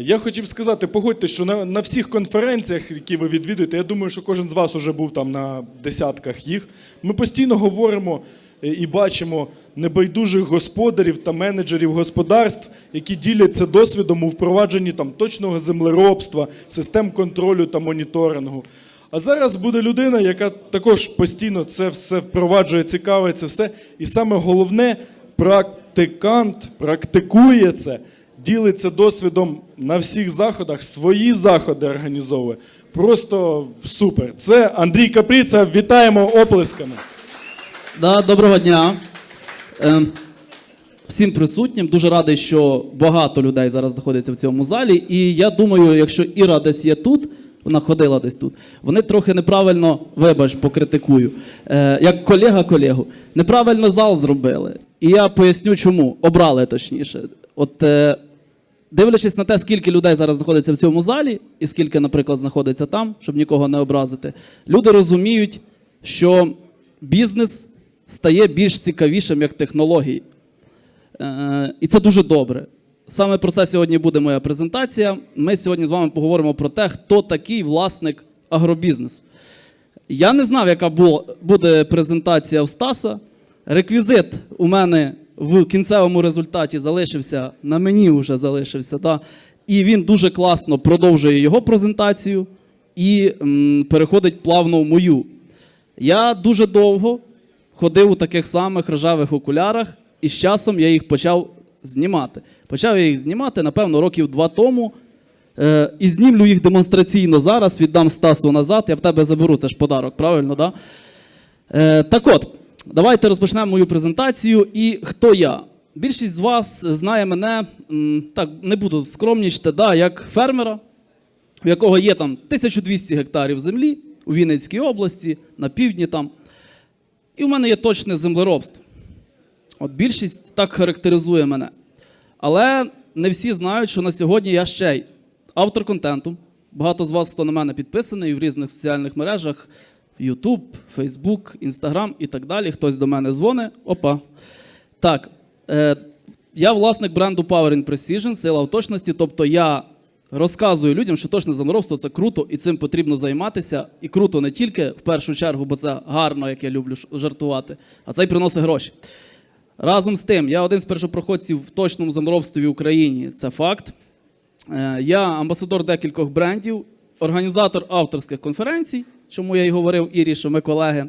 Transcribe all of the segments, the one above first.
Я хотів сказати, погодьте, що на, на всіх конференціях, які ви відвідуєте, я думаю, що кожен з вас уже був там на десятках їх. Ми постійно говоримо і бачимо небайдужих господарів та менеджерів господарств, які діляться досвідом у впровадженні там точного землеробства, систем контролю та моніторингу. А зараз буде людина, яка також постійно це все впроваджує, цікавиться все. І саме головне, практикант практикує це, ділиться досвідом на всіх заходах, свої заходи організовує. Просто супер. Це Андрій Капріца. Вітаємо оплесками. Да, доброго дня. Ем, всім присутнім. Дуже радий, що багато людей зараз знаходиться в цьому залі. І я думаю, якщо Іра десь є тут, вона ходила десь тут, вони трохи неправильно, вибач, покритикую. Е, як колега колегу, неправильно зал зробили. І я поясню, чому. Обрали точніше. От е, дивлячись на те, скільки людей зараз знаходиться в цьому залі, і скільки, наприклад, знаходиться там, щоб нікого не образити, люди розуміють, що бізнес стає більш цікавішим як технології. Е, і це дуже добре. Саме про це сьогодні буде моя презентація. Ми сьогодні з вами поговоримо про те, хто такий власник агробізнесу. Я не знав, яка буде презентація в Стаса. Реквізит у мене в кінцевому результаті залишився, на мені вже залишився. Да? І він дуже класно продовжує його презентацію і м, переходить плавно в мою. Я дуже довго ходив у таких самих рожевих окулярах, і з часом я їх почав знімати. Почав я їх знімати, напевно, років два тому. Е, і знімлю їх демонстраційно зараз, віддам Стасу назад. Я в тебе заберу, це ж подарок, правильно, да? Е, так от, давайте розпочнемо мою презентацію. І хто я? Більшість з вас знає мене, так, не буду скромнічити, да, як фермера, у якого є там 1200 гектарів землі у Вінницькій області, на півдні там. І в мене є точне землеробство. От більшість так характеризує мене. Але не всі знають, що на сьогодні я ще й автор контенту. Багато з вас, хто на мене підписаний в різних соціальних мережах: YouTube, Facebook, Instagram і так далі. Хтось до мене дзвонить. Опа. Так, е, я власник бренду Power in Precision, сила в точності. Тобто я розказую людям, що точне заморобство це круто і цим потрібно займатися. І круто не тільки в першу чергу, бо це гарно, як я люблю жартувати, а це й приносить гроші. Разом з тим, я один з першопроходців в точному заморобстві в Україні. Це факт. Е, Я амбасадор декількох брендів, організатор авторських конференцій, чому я й говорив Ірі, що ми колеги,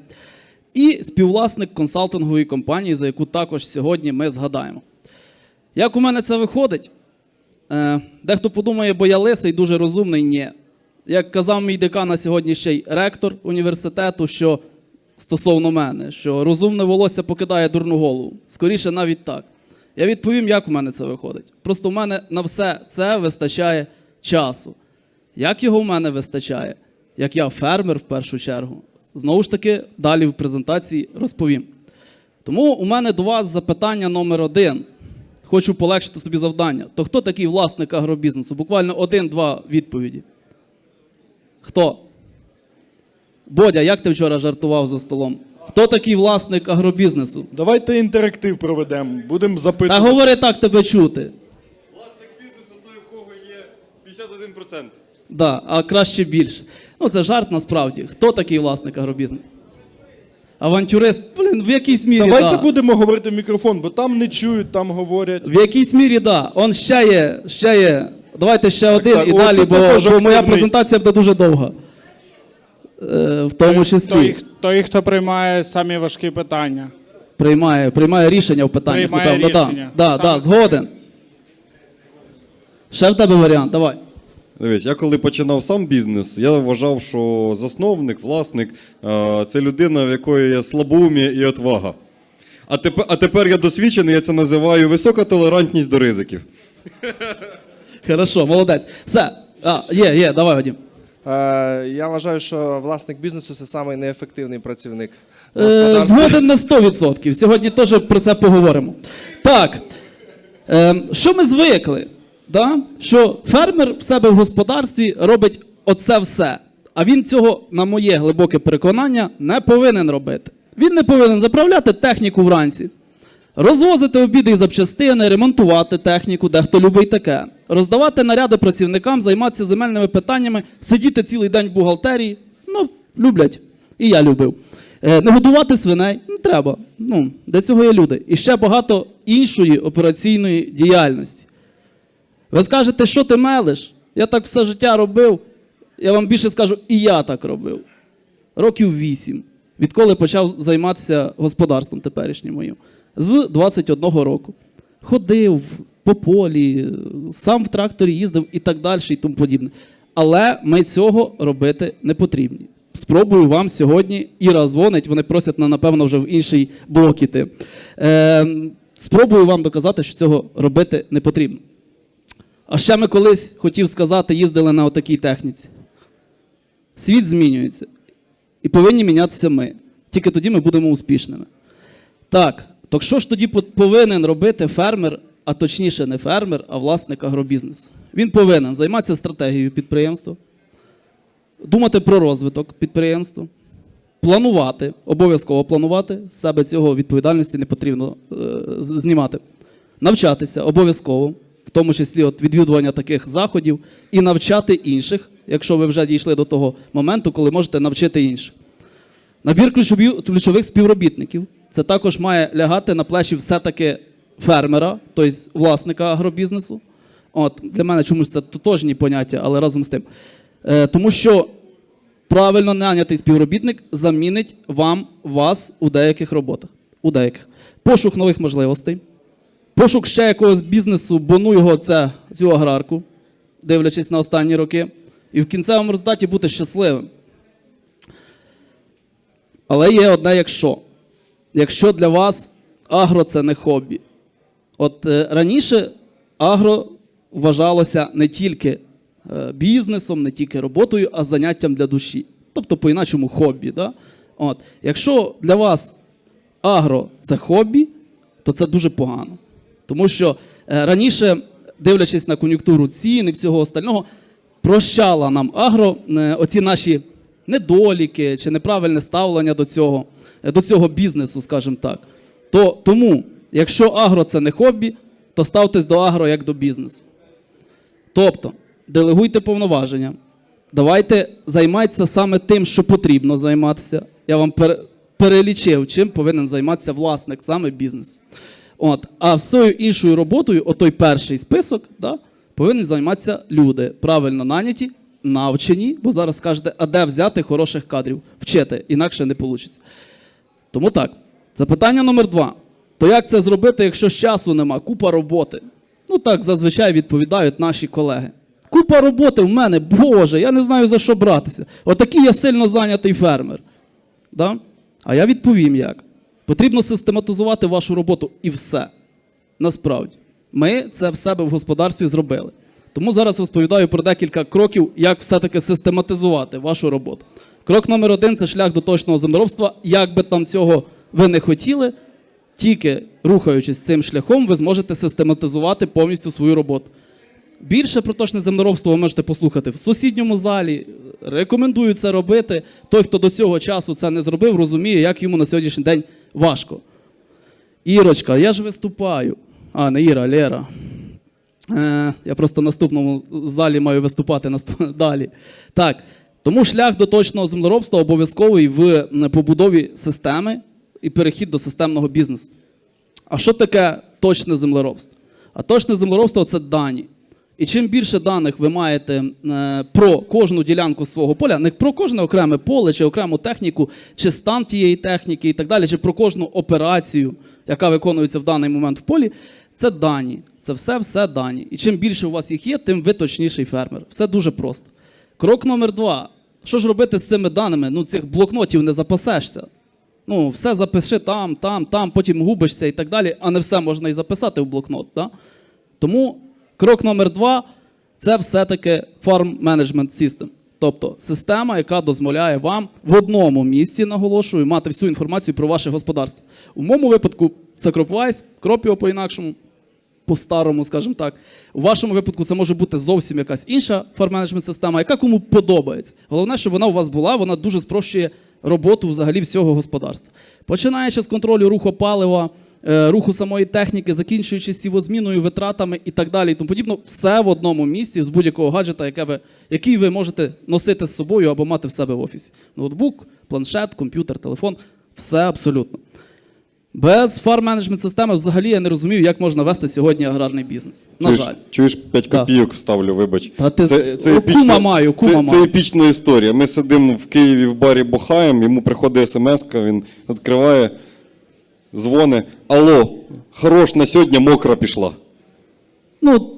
і співвласник консалтингової компанії, за яку також сьогодні ми згадаємо. Як у мене це виходить? Е, Дехто подумає, бо я лисий, дуже розумний. Ні. Як казав мій декан на сьогодні ще й ректор університету, що стосовно мене, що розумне волосся покидає дурну голову. Скоріше навіть так. Я відповім, як у мене це виходить. Просто в мене на все це вистачає часу. Як його в мене вистачає? Як я фермер в першу чергу. Знову ж таки, далі в презентації розповім. Тому у мене до вас запитання номер один. Хочу полегшити собі завдання. То хто такий власник агробізнесу? Буквально один-два відповіді. Хто? Бодя, як ти вчора жартував за столом? Хто такий власник агробізнесу? Давайте інтерактив проведемо. Будемо Та запитувати. говори так, тебе чути. Власник бізнесу той, у кого є 51%. Да, а краще більше. Ну, це жарт насправді. Хто такий власник агробізнесу? Авантюрист, блін, в якійсь мірі. Давайте да. будемо говорити в мікрофон, бо там не чують, там говорять. В якійсь мірі, да. Он ще є, ще є. Давайте ще один так, і далі, бо, бо моя презентація буде дуже довга. Е, в тому числі Той, той, хто приймає самі важкі питання. приймає, приймає рішення в питаннях, Приймає напевно. рішення. Да, да, да, згоден. Ще в тебе варіант, давай. Дивись, я коли починав сам бізнес, я вважав, що засновник, власник це людина, в якої є слабоумія і отвага. А тепер, а тепер я досвідчений, я це називаю висока толерантність до ризиків. Хорошо, молодець. Все. А, є, є, давай, Вадим. Е, Я вважаю, що власник бізнесу це самий неефективний працівник. Е. Згоден на 100%. Сьогодні теж про це поговоримо. Так. Е, що ми звикли? Да? Що фермер в себе в господарстві робить оце все. А він цього, на моє глибоке переконання, не повинен робити. Він не повинен заправляти техніку вранці, Розвозити обіди і запчастини, ремонтувати техніку, дехто любить таке. Роздавати наряди працівникам, займатися земельними питаннями, сидіти цілий день в бухгалтерії. Ну, люблять. І я любив. Е, Не годувати свиней не треба. Ну, для цього є люди. І ще багато іншої операційної діяльності. Ви скажете, що ти мелиш? Я так все життя робив. Я вам більше скажу, і я так робив. Років вісім, відколи почав займатися господарством теперішнім моїм. З 21 року. Ходив по полі, сам в тракторі їздив і так далі, і тому подібне. Але ми цього робити не потрібні. Спробую вам сьогодні. Іра дзвонить, вони просять на, напевно, вже в інший блок іти. Е, спробую вам доказати, що цього робити не потрібно. А ще ми колись хотів сказати, їздили на отакій техніці. Світ змінюється. І повинні мінятися ми. Тільки тоді ми будемо успішними. Так, то що ж тоді повинен робити фермер, а точніше не фермер, а власник агробізнесу? Він повинен займатися стратегією підприємства, думати про розвиток підприємства, планувати, обов'язково планувати, з себе цього відповідальності не потрібно е, знімати. Навчатися обов'язково, в тому числі от відвідування таких заходів, і навчати інших, якщо ви вже дійшли до того моменту, коли можете навчити інших. Набір ключових співробітників. Це також має лягати на плечі все-таки фермера, тобто власника агробізнесу. От, для мене чомусь це тотожні поняття, але разом з тим. Е, тому що правильно нанятий співробітник замінить вам вас у деяких роботах. У деяких. Пошук нових можливостей, пошук ще якогось бізнесу, бону його це цю аграрку, дивлячись на останні роки, і в кінцевому результаті бути щасливим. Але є одне якщо. Якщо для вас агро це не хобі. От е, раніше агро вважалося не тільки е, бізнесом, не тільки роботою, а заняттям для душі. Тобто, по-іначому хобі. Да? От. Якщо для вас агро це хобі, то це дуже погано. Тому що е, раніше, дивлячись на кон'юнктуру цін і всього остального, прощала нам агро е, оці наші недоліки чи неправильне ставлення до цього, е, до цього бізнесу, скажімо так. То, тому, якщо агро це не хобі, то ставтесь до агро як до бізнесу. Тобто, делегуйте повноваження, давайте займайтеся саме тим, що потрібно займатися. Я вам пере- перелічив, чим повинен займатися власник саме бізнесу. От. А всією іншою роботою, отой перший список, да, повинні займатися люди, правильно наняті, навчені, бо зараз скажете, а де взяти хороших кадрів? Вчити, інакше не вийде. Тому так, запитання номер два. То як це зробити, якщо з часу нема? Купа роботи. Ну так зазвичай відповідають наші колеги. Купа роботи в мене, Боже, я не знаю за що братися. Отакий я сильно зайнятий фермер. Да? А я відповім як. Потрібно систематизувати вашу роботу і все. Насправді. Ми це в себе в господарстві зробили. Тому зараз розповідаю про декілька кроків, як все-таки систематизувати вашу роботу. Крок номер один це шлях до точного землеробства. Як би там цього ви не хотіли, тільки рухаючись цим шляхом, ви зможете систематизувати повністю свою роботу. Більше про точне землеробство ви можете послухати в сусідньому залі. Рекомендую це робити. Той, хто до цього часу це не зробив, розуміє, як йому на сьогоднішній день важко. Ірочка, я ж виступаю. А, не Іра, Лера. Е, я просто в наступному залі маю виступати наступ- далі. Так. Тому шлях до точного землеробства обов'язковий в побудові системи і перехід до системного бізнесу. А що таке точне землеробство? А точне землеробство це дані. І чим більше даних ви маєте е, про кожну ділянку свого поля, не про кожне окреме поле, чи окрему техніку, чи стан тієї техніки і так далі, чи про кожну операцію, яка виконується в даний момент в полі, це дані. Це все все дані. І чим більше у вас їх є, тим ви точніший фермер. Все дуже просто. Крок номер два. Що ж робити з цими даними? Ну, цих блокнотів не запасешся. Ну, все запиши там, там, там, потім губишся і так далі, а не все можна і записати в блокнот. Да? Тому крок номер два це все-таки Farm Management System. Тобто система, яка дозволяє вам в одному місці, наголошую, мати всю інформацію про ваше господарство. У моєму випадку це CropWise, Cropio по-інакшому, по-старому, скажімо так. У вашому випадку це може бути зовсім якась інша фарм-менеджмент система, яка кому подобається. Головне, щоб вона у вас була, вона дуже спрощує роботу взагалі всього господарства. Починаючи з контролю руху палива, руху самої техніки, закінчуючи сівозміною, витратами і так далі. І тому подібно, все в одному місці з будь-якого гаджета, яке ви, який ви можете носити з собою або мати в себе в офісі. Ноутбук, планшет, комп'ютер, телефон все абсолютно. Без фарм-менеджмент системи взагалі я не розумію, як можна вести сьогодні аграрний бізнес. На чуєш, жаль. чуєш 5 Да. копійок вставлю, вибач. Та ти- це, це, епічна, кума маю, кума це, маю. це епічна історія. Ми сидимо в Києві в барі бухаємо, йому приходить смс, він відкриває, дзвони. Алло, хорош на сьогодні мокра пішла. Ну,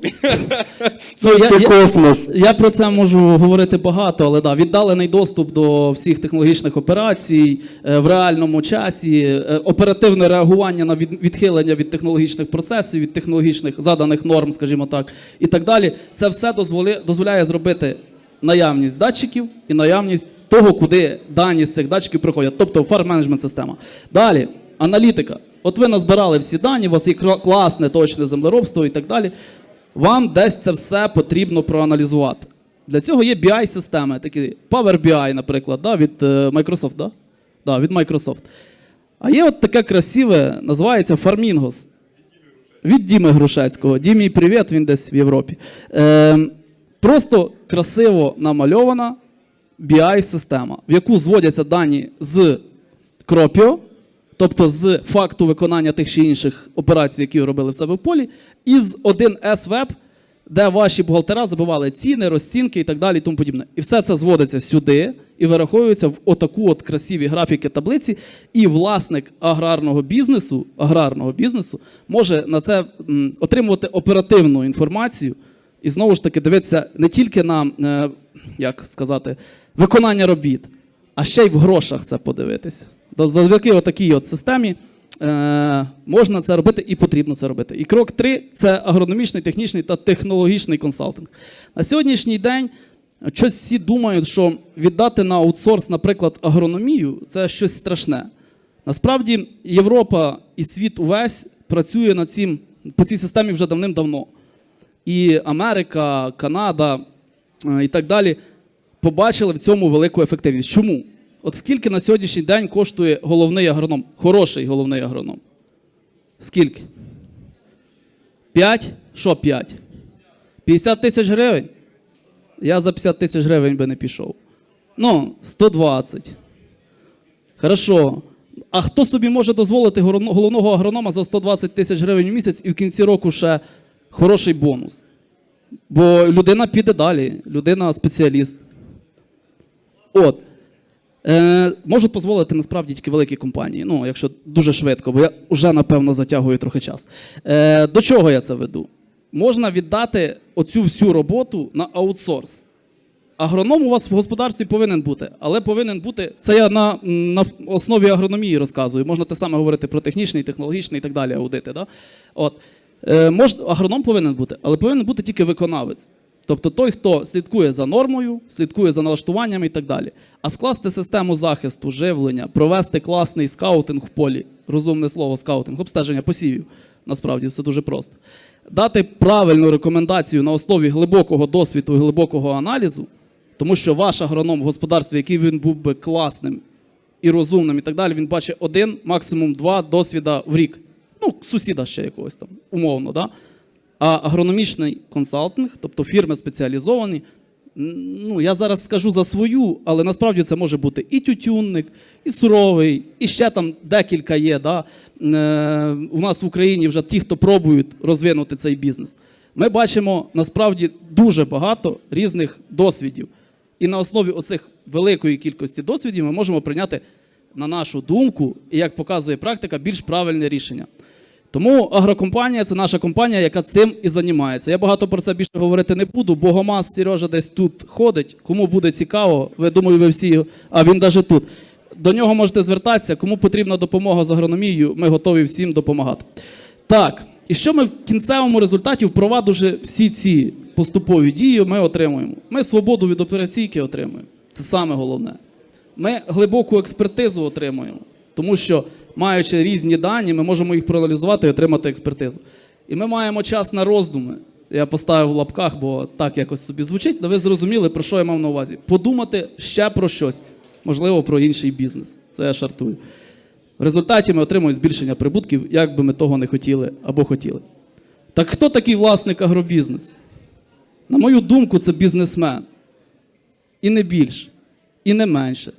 Це, я- це я- космос. Я про це можу говорити багато, але да, віддалений доступ до всіх технологічних операцій е, в реальному часі, е, оперативне реагування на від- відхилення від технологічних процесів, від технологічних заданих норм, скажімо так, і так далі. Це все дозволи- дозволяє зробити наявність датчиків і наявність того, куди дані з цих датчиків приходять, тобто фарм-менеджмент система. Далі, аналітика. От ви назбирали всі дані, у вас є класне точне землеробство і так далі. Вам десь це все потрібно проаналізувати. Для цього є BI-системи, такі Power BI, наприклад, да, від е, Microsoft. Да? Да, від Microsoft. А є от таке красиве, називається Farmingos. Від Діми Грушецького. Дімі, привіт, він десь в Європі. Е, просто красиво намальована BI-система, в яку зводяться дані з Кропіо, тобто з факту виконання тих чи інших операцій, які ви робили в себе в полі, з 1С Web, де ваші бухгалтера забивали ціни, розцінки і так далі, тому подібне. І все це зводиться сюди і вираховується в отаку от красиві графіки таблиці. І власник аграрного бізнесу, аграрного бізнесу може на це отримувати оперативну інформацію. І знову ж таки дивитися не тільки на е, як сказати, виконання робіт, а ще й в грошах це подивитися. Завдяки отакій от системі е, можна це робити і потрібно це робити. І крок три це агрономічний, технічний та технологічний консалтинг. На сьогоднішній день щось всі думають, що віддати на аутсорс, наприклад, агрономію це щось страшне. Насправді Європа і світ увесь працює над цим по цій системі вже давним-давно. І Америка, Канада е, і так далі побачили в цьому велику ефективність. Чому? От скільки на сьогоднішній день коштує головний агроном, хороший головний агроном? Скільки? П'ять? Що п'ять? 50 тисяч гривень? Я за 50 тисяч гривень би не пішов. Ну, 120. Хорошо. А хто собі може дозволити головного агронома за 120 тисяч гривень в місяць і в кінці року ще хороший бонус? Бо людина піде далі, людина спеціаліст. От. Е, можуть дозволити насправді тільки великі компанії, ну, якщо дуже швидко, бо я вже, напевно, затягую трохи час. Е, до чого я це веду? Можна віддати оцю всю роботу на аутсорс. Агроном у вас в господарстві повинен бути, але повинен бути. Це я на, на основі агрономії розказую. Можна те саме говорити про технічний, технологічний і так далі аудити. Да? От. Е, мож, агроном повинен бути, але повинен бути тільки виконавець. Тобто той, хто слідкує за нормою, слідкує за налаштуваннями і так далі. А скласти систему захисту, живлення, провести класний скаутинг в полі, розумне слово скаутинг, обстеження посівів. Насправді все дуже просто. Дати правильну рекомендацію на основі глибокого досвіду і глибокого аналізу, тому що ваш агроном в господарстві, який він був би класним і розумним, і так далі, він бачить один, максимум два досвіда в рік. Ну, сусіда ще якогось там, умовно, да? А агрономічний консалтинг, тобто фірми спеціалізовані, ну я зараз скажу за свою, але насправді це може бути і тютюнник, і суровий, і ще там декілька є. Да? Е, у нас в Україні вже ті, хто пробують розвинути цей бізнес. Ми бачимо насправді дуже багато різних досвідів. І на основі оцих великої кількості досвідів ми можемо прийняти, на нашу думку, і як показує практика, більш правильне рішення. Тому агрокомпанія це наша компанія, яка цим і займається. Я багато про це більше говорити не буду. Богомаз Сережа десь тут ходить. Кому буде цікаво, ви думаю, ви всі, а він навіть тут. До нього можете звертатися. Кому потрібна допомога з агрономією, ми готові всім допомагати. Так, і що ми в кінцевому результаті, впровадивши всі ці поступові дії, ми отримуємо? Ми свободу від операційки отримуємо. Це саме головне. Ми глибоку експертизу отримуємо, тому що, маючи різні дані, ми можемо їх проаналізувати і отримати експертизу. І ми маємо час на роздуми. Я поставив в лапках, бо так якось собі звучить, але ви зрозуміли, про що я мав на увазі. Подумати ще про щось, можливо, про інший бізнес. Це я шартую. В результаті ми отримуємо збільшення прибутків, як би ми того не хотіли або хотіли. Так хто такий власник агробізнесу? На мою думку, це бізнесмен. І не більше, і не менше.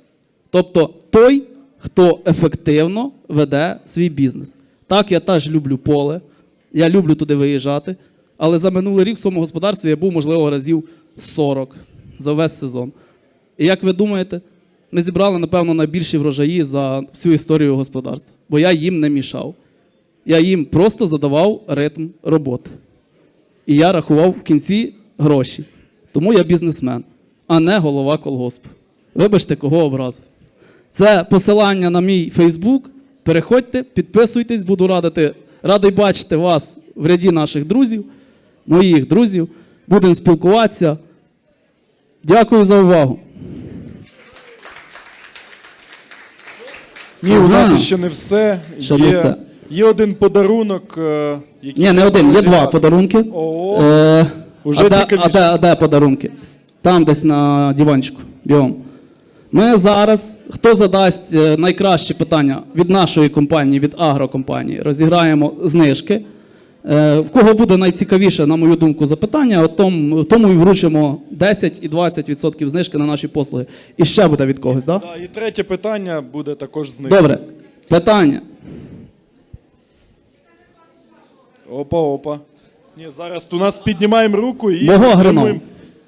Тобто той, хто ефективно веде свій бізнес. Так, я теж люблю поле, я люблю туди виїжджати, але за минулий рік в своєму господарстві я був, можливо, разів 40 за весь сезон. І як ви думаєте, ми зібрали, напевно, найбільші врожаї за всю історію господарства, бо я їм не мішав. Я їм просто задавав ритм роботи. І я рахував в кінці гроші. Тому я бізнесмен, а не голова колгоспу. Вибачте, кого образив. Це посилання на мій Фейсбук. Переходьте, підписуйтесь, буду радити, радий бачити вас в ряді наших друзів, моїх друзів. Будемо спілкуватися. Дякую за увагу. Ні, у нас ще не все. Ще є, не все. є один подарунок, е, який. Ні, не один, є два подарунки. О, Е, уже а, де, цікавіше. а, де, а де подарунки? Там десь на диванчику. Бігом. Ми зараз, хто задасть е, найкраще питання від нашої компанії, від агрокомпанії, розіграємо знижки. Е, В кого буде найцікавіше, на мою думку, запитання, тому, тому і вручимо 10 і 20% знижки на наші послуги. І ще буде від когось, так? Да? Да, і третє питання буде також з них. Добре. Питання. Опа, опа. Ні, зараз у нас піднімаємо руку і. Мого агронома.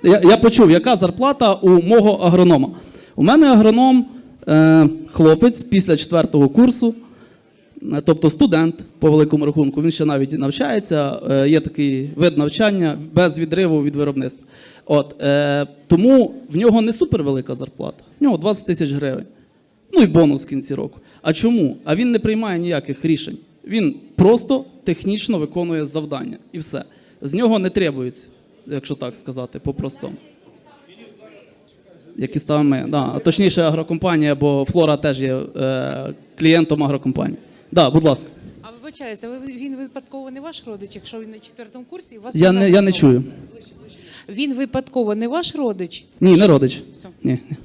Я, я почув, яка зарплата у мого агронома. У мене агроном е, хлопець після четвертого курсу, е, тобто студент по великому рахунку, він ще навіть навчається, е, є такий вид навчання без відриву від виробництва. От, е, тому в нього не супервелика зарплата, в нього 20 тисяч гривень. Ну і бонус в кінці року. А чому? А він не приймає ніяких рішень. Він просто технічно виконує завдання і все. З нього не требується, якщо так сказати, по-простому. Які ставимо ми. Да. Точніше, агрокомпанія, бо Флора теж є е, клієнтом агрокомпанії. Да, будь ласка. А вибачаюся, ви він випадково не ваш родич, якщо він на четвертому курсі, і у вас Я не, я не чую. Він випадково не ваш родич. Ні, не родич. Все. Ні. ні.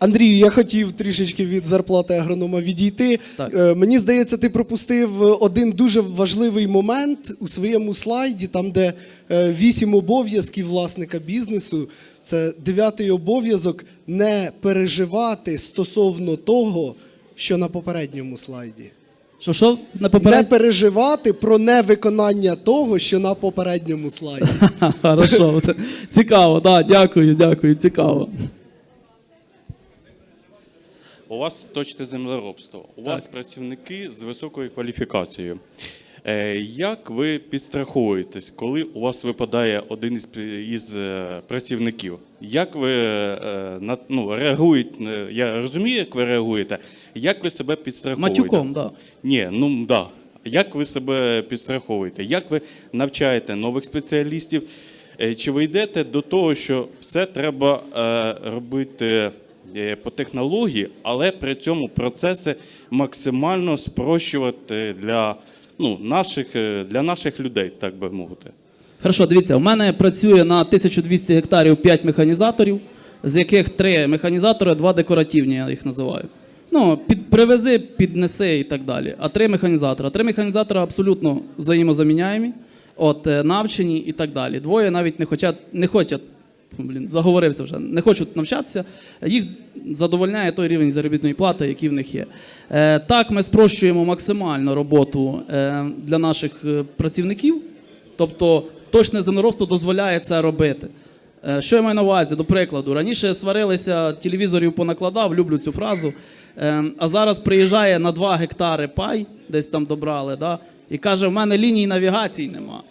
Андрію, я хотів трішечки від зарплати агронома відійти. Так. Е, Мені здається, ти пропустив один дуже важливий момент у своєму слайді, там, де е, вісім обов'язків власника бізнесу. Це дев'ятий обов'язок не переживати стосовно того, що на попередньому слайді. Що що? На Не переживати про невиконання того, що на попередньому слайді. Хорошо. Цікаво, да, дякую, дякую, цікаво. У вас точне землеробство, у вас працівники з високою кваліфікацією. Е, Як ви підстраховуєтесь, коли у вас випадає один із, із е, працівників? Як ви е, на, ну, реагуєте? Я розумію, як ви реагуєте. Як ви себе підстраховуєте? Матюком, да. Ні, ну да. Як ви себе підстраховуєте? Як ви навчаєте нових спеціалістів? Чи ви йдете до того, що все треба робити по технології, але при цьому процеси максимально спрощувати для, ну, наших, е, для наших людей, так би мовити? Хорошо, дивіться, у мене працює на 1200 гектарів 5 механізаторів, з яких 3 механізатори, 2 декоративні, я їх називаю. Ну, під, привези, піднеси і так далі. А три механізатора. Три механізатора абсолютно взаємозаміняємі, от, е, навчені і так далі. Двоє навіть не хочуть, не хочуть блін, заговорився вже, не хочуть навчатися, їх задовольняє той рівень заробітної плати, який в них є. Е, так, ми спрощуємо максимально роботу е, для наших е, працівників. Тобто точне землеробство дозволяє це робити. Що я маю на увазі? До прикладу, раніше сварилися, телевізорів понакладав, люблю цю фразу. А зараз приїжджає на 2 гектари пай, десь там добрали, да, і каже: в мене ліній навігації нема.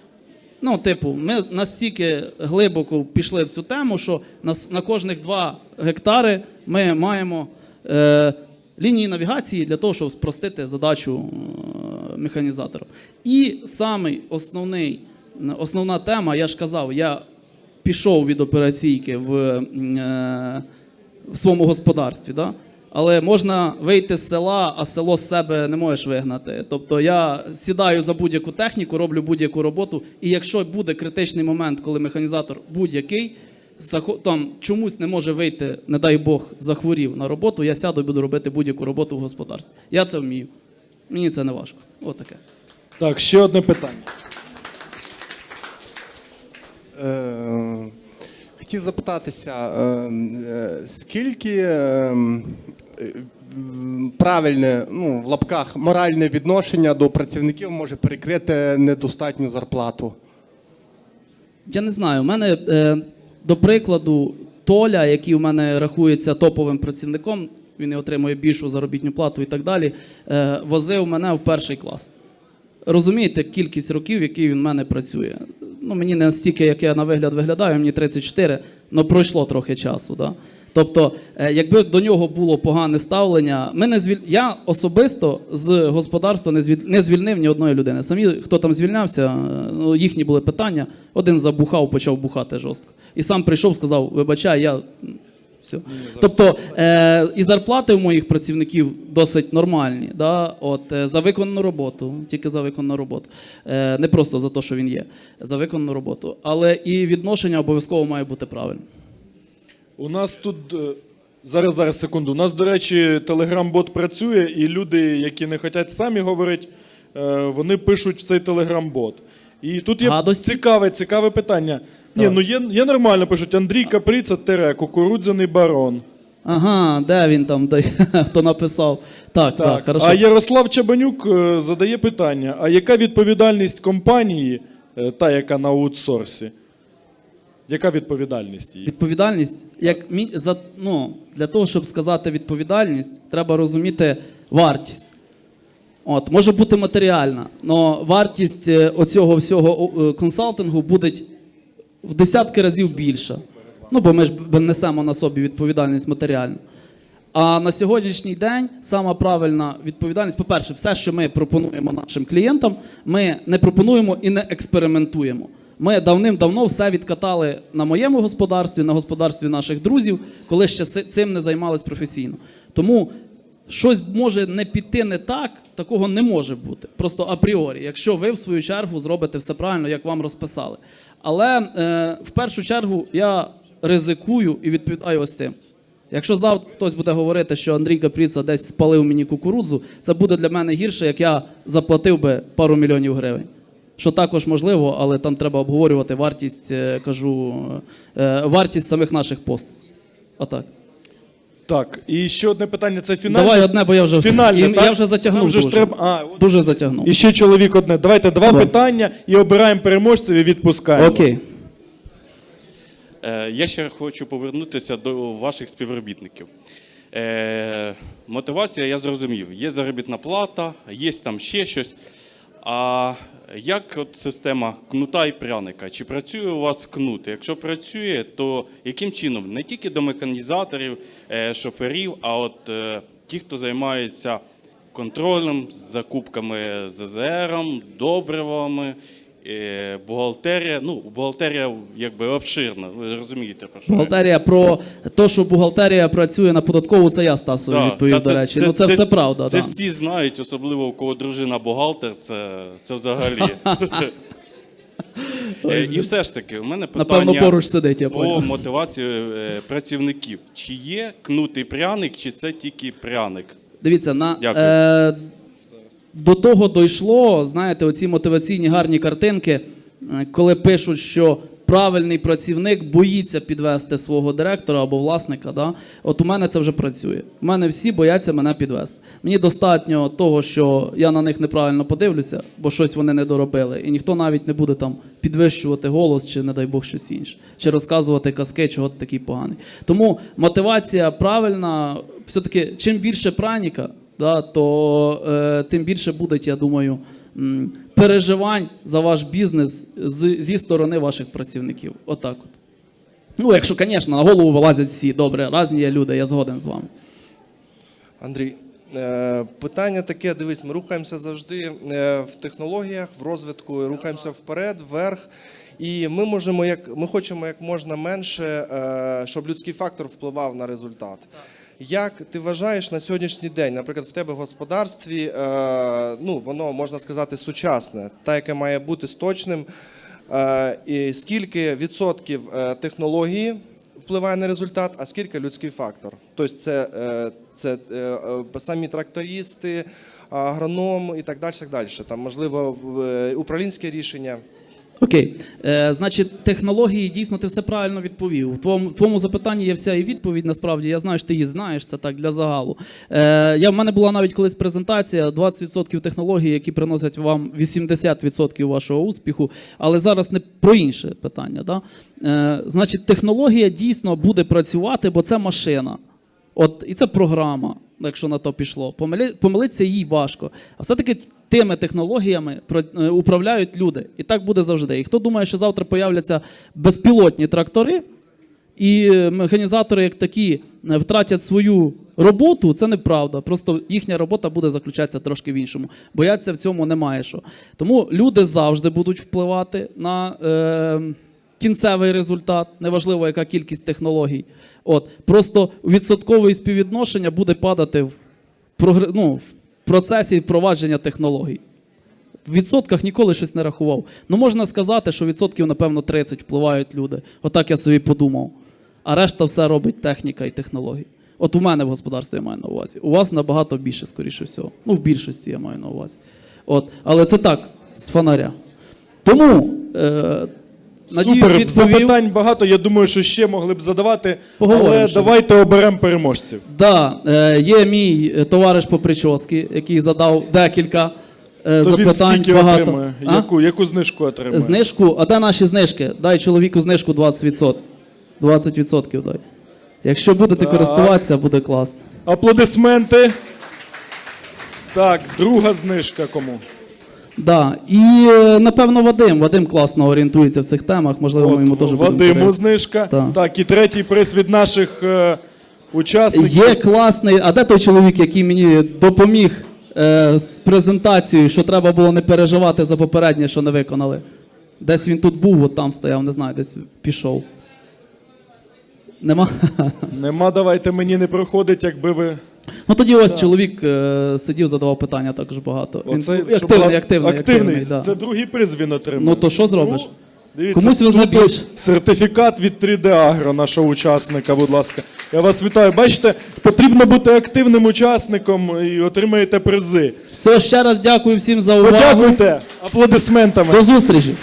Ну, типу, ми настільки глибоко пішли в цю тему, що на, кожних 2 гектари ми маємо е, лінії навігації для того, щоб спростити задачу е, механізатора. І самий основний, основна тема, я ж казав, я пішов від операційки в, е, в своєму господарстві. Да? Але можна вийти з села, а село з себе не можеш вигнати. Тобто я сідаю за будь-яку техніку, роблю будь-яку роботу, і якщо буде критичний момент, коли механізатор будь-який там чомусь не може вийти, не дай Бог, захворів на роботу, я сяду і буду робити будь-яку роботу в господарстві. Я це вмію. Мені це не важко. Отаке. Так, ще одне питання. Хотів запитатися, е, е, скільки е, правильне, ну, в лапках, моральне відношення до працівників може перекрити недостатню зарплату? Я не знаю, у мене, до прикладу, Толя, який у мене рахується топовим працівником, він і отримує більшу заробітну плату і так далі, возив мене в перший клас. Розумієте, кількість років, які він в мене працює. Ну, мені не настільки, як я на вигляд виглядаю, мені 34, але пройшло трохи часу. Да? Тобто, е, якби до нього було погане ставлення, ми не звіль... я особисто з господарства не, звіль... не звільнив ні одної людини. Самі, хто там звільнявся, е, ну, їхні були питання. Один забухав, почав бухати жорстко. І сам прийшов, сказав: вибачай, я. Все. Тобто е, і зарплати у моїх працівників досить нормальні, да? От, е, за виконану роботу, тільки за виконану роботу. Е, не просто за те, що він є, за виконану роботу. Але і відношення обов'язково має бути правильним. У нас тут е, зараз, зараз секунду. У нас, до речі, телеграм-бот працює, і люди, які не хочуть самі говорити, е, вони пишуть в цей телеграм-бот. І тут є Гадості? цікаве, цікаве питання. Ні, ну є, є нормально пишуть Андрій Каприця тере, кукурудзяний барон. Ага, де він там, де, хто написав? Так, так, Так, хорошо. а Ярослав Чабанюк е, задає питання: а яка відповідальність компанії, е, та яка на аутсорсі? Яка відповідальність її? Відповідальність, як мі... за... ну, для того, щоб сказати відповідальність, треба розуміти вартість. От, може бути матеріальна, але вартість е, оцього всього о, е, консалтингу буде в десятки разів більша. Ну, бо ми ж несемо на собі відповідальність матеріальну. А на сьогоднішній день сама правильна відповідальність, по-перше, все, що ми пропонуємо нашим клієнтам, ми не пропонуємо і не експериментуємо. Ми давним-давно все відкатали на моєму господарстві, на господарстві наших друзів, коли ще цим не займались професійно. Тому щось може не піти не так, такого не може бути. Просто апріорі, якщо ви в свою чергу зробите все правильно, як вам розписали. Але е, в першу чергу я ризикую і відповідаю ось цим. Якщо завтра хтось буде говорити, що Андрій Капріца десь спалив мені кукурудзу, це буде для мене гірше, як я заплатив би пару мільйонів гривень. Що також можливо, але там треба обговорювати вартість, е, кажу, е, вартість самих наших пост. Отак. Так, і ще одне питання це фінальне. Давай одне, бо я вже Фінальне, і- так? я вже затягнув. Нам же ж дуже. треба- а, от. дуже затягнув. І ще чоловік одне. Давайте два Давай. питання і обираємо переможців і відпускаємо. Окей. Е, Я ще хочу повернутися до ваших співробітників. Е, Мотивація, я зрозумів. Є заробітна плата, є там ще щось. А як от система кнута і пряника? Чи працює у вас кнут? Якщо працює, то яким чином? Не тільки до механізаторів, е, шоферів, а от е, ті, хто займається контролем, закупками ЗЗР, добривами, е, бухгалтерія. Ну, бухгалтерія якби обширна, ви розумієте про що. Бухгалтерія про те, що бухгалтерія працює на податкову, це я Стасові Да, відповів, до речі. ну це, це, правда. Це да. всі знають, особливо у кого дружина бухгалтер, це, це взагалі. Е, І все ж таки, у мене питання Напевно, поруч сидить, я по мотивації е, працівників. Чи є кнутий пряник, чи це тільки пряник? Дивіться, на, Дякую. е, до того дійшло, знаєте, оці мотиваційні гарні картинки, е, коли пишуть, що правильний працівник боїться підвести свого директора або власника. Да? От у мене це вже працює. У мене всі бояться мене підвести. Мені достатньо того, що я на них неправильно подивлюся, бо щось вони не доробили. І ніхто навіть не буде там підвищувати голос, чи, не дай Бог, щось інше, чи розказувати казки, чого ти такий поганий. Тому мотивація правильна, все-таки, чим більше праніка, да, то е, тим більше буде, я думаю, переживань за ваш бізнес з, зі сторони ваших працівників. Отак от. Ну, якщо, звісно, на голову вилазять всі. Добре, різні є люди, я згоден з вами. Андрій, е, питання таке: дивись, ми рухаємося завжди е, в технологіях, в розвитку, рухаємося вперед, вверх. І ми можемо як ми хочемо як можна менше, е, щоб людський фактор впливав на результат. Як ти вважаєш на сьогоднішній день, наприклад, в тебе в господарстві, е, ну воно можна сказати сучасне, та яке має бути з точним. Е, І скільки відсотків е, технології впливає на результат, а скільки людський фактор? Тобто це, це самі трактористи, агроном і так далі. Так далі. Там, можливо, управлінське рішення. Окей, е, значить, технології дійсно ти все правильно відповів. У твоєму, твоєму запитанні є вся і відповідь. Насправді я знаю, що ти її знаєш. Це так для загалу. Е, я в мене була навіть колись презентація: 20% технологій, які приносять вам 80% вашого успіху. Але зараз не про інше питання. Да? Е, значить, технологія дійсно буде працювати, бо це машина. От і це програма, якщо на то пішло. Помили, помилитися їй важко. А все-таки тими технологіями е, управляють люди. І так буде завжди. І хто думає, що завтра появляться безпілотні трактори, і е, механізатори, як такі, е, втратять свою роботу, це неправда. Просто їхня робота буде заключатися трошки в іншому. Бояться в цьому немає що. Тому люди завжди будуть впливати на. Е, кінцевий результат, неважливо, яка кількість технологій. От, просто відсоткове співвідношення буде падати в, ну, в процесі впровадження технологій. В відсотках ніколи щось не рахував. Ну, можна сказати, що відсотків, напевно, 30 впливають люди. Отак я собі подумав. А решта все робить техніка і технології. От у мене в господарстві я маю на увазі. У вас набагато більше, скоріше всього. Ну, в більшості я маю на увазі. От. Але це так, з фонаря. Тому. Е- Надіюсь, Супер, відповів. запитань багато. Я думаю, що ще могли б задавати. Поговоримо але ще. давайте оберемо переможців. Да, е, є мій е, товариш по прически, який задав декілька е, То він запитань. скільки багато. отримує? А? Яку, яку знижку отримує? Знижку, а де наші знижки? Дай чоловіку знижку 20%. 20% дай. Якщо будете Так. користуватися, буде класно. Аплодисменти. Так, друга знижка кому? Да. І е, напевно Вадим. Вадим класно орієнтується в цих темах, можливо, ми йому теж Вадиму знижка. Так. Так, і третій приз від наших е, учасників. Є класний. А де той чоловік, який мені допоміг е, з презентацією, що треба було не переживати за попереднє, що не виконали? Десь він тут був, от там стояв, не знаю, десь пішов. Нема? Нема, давайте мені не проходить, якби ви. Ну тоді ось чоловік е, сидів, задавав питання також багато. Він Оце, був щоб активний, активний, активний. активний, да. Це другий приз він отримав. Ну то що зробиш? Ну, дивіться, Комусь везе тут більше. Сертифікат від 3D Agro, нашого учасника, будь ласка. Я вас вітаю. Бачите, потрібно бути активним учасником і отримаєте призи. Все, ще раз дякую всім за увагу. Подякуйте аплодисментами. До зустрічі.